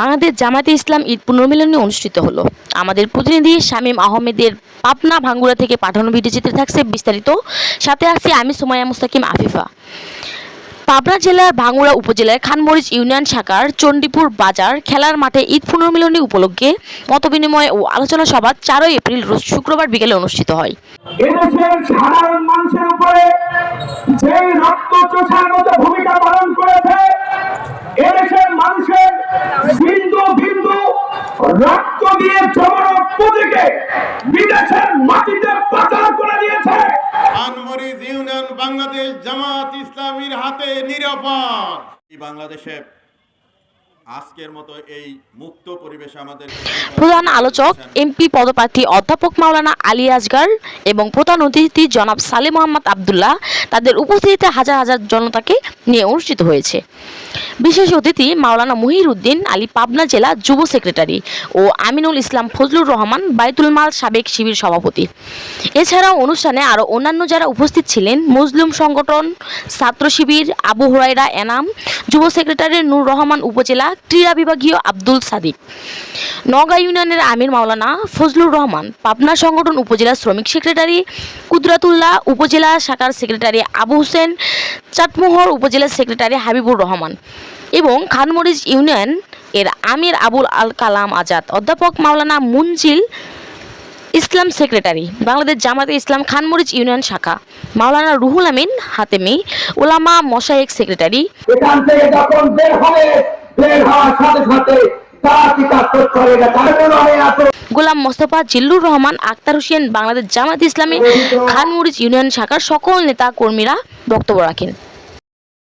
বাংলাদেশ জামাতে ইসলাম ঈদ পুনর্মিলনী অনুষ্ঠিত হলো। আমাদের প্রতিনিধি শামীম আহমেদের পাবনা ভাঙ্গুড়া থেকে পাঠানো ভিডিও চিত্রে থাকছে বিস্তারিত। সাথে আছি আমি সুমাইয়া মুস্তাকিম, আফিফা। পাবনা জেলার ভাঙ্গুড়া উপজেলার খানমরিচ ইউনিয়ন শাখার চণ্ডীপুর বাজার খেলার মাঠে ঈদ পুনর্মিলনী উপলক্ষে মতবিনিময় ও আলোচনা সভা চারই এপ্রিল রোজ শুক্রবার বিকেলে অনুষ্ঠিত হয়। রক্ত দিয়ে জমানো পুঁজিকে বিদেশের মাটিতে পাচার করে দিয়েছে। আনমরিজ ইউনিয়ন বাংলাদেশ জামাত ইসলামীর হাতে নিরাপদ। বাংলাদেশে আজকের মতো এই মুক্ত পরিবেশে আমাদের প্রধান আলোচক এমপি পদপ্রার্থী অধ্যাপক মাওলানা আলী আসগার এবং প্রধান অতিথি জনাব সালে মোহাম্মদ আবদুল্লাহ তাদের উপস্থিতিতে হাজার হাজার জনতাকে নিয়ে অনুষ্ঠিত হয়েছে। বিশেষ অতিথি মাওলানা মুহির উদ্দিন আলী পাবনা জেলা যুব সেক্রেটারি ও আমিনুল ইসলাম ফজলুর রহমান, বাইতুল মাল সাবেক শিবির সভাপতি। এছাড়াও অনুষ্ঠানে আরও অন্যান্য যারা উপস্থিত ছিলেন, মুসলিম সংগঠন, ছাত্র শিবির, আবু হুরাইরা এনাম, যুব সেক্রেটারি নূর রহমান উপজেলা, ক্রীড়া বিভাগীয় আব্দুল সাদিক। নওগাঁ ইউনিয়নের আমির মাওলানা ফজলুর রহমান, পাবনা সংগঠন উপজেলা শ্রমিক সেক্রেটারি, কুদরাতুল্লাহ উপজেলা শাখার সেক্রেটারি আবু হোসেন, চাটমোহর উপজেলা সেক্রেটারি হাবিবুর রহমান। এবং খানমরিজ ইউনিয়ন এর আমির আবুল আল কালাম আজাদ অধ্যাপক মাওলানা মুনজিল ইসলাম সেক্রেটারি বাংলাদেশ জামাতে ইসলাম খানমরিজ ইউনিয়ন শাখা মাওলানা রুহুল আমিন হাতেমি ওলামা মশায়েক সেক্রেটারি। এখান থেকে যখন বের হবে বের হওয়ার সাথে সাথে গোলাম মোস্তফা জিল্লুর রহমান আক্তার হোসেন বাংলাদেশ জামাত ইসলামী খানমরিজ ইউনিয়ন শাখার সকল নেতা কর্মীরা বক্তব্য রাখেন।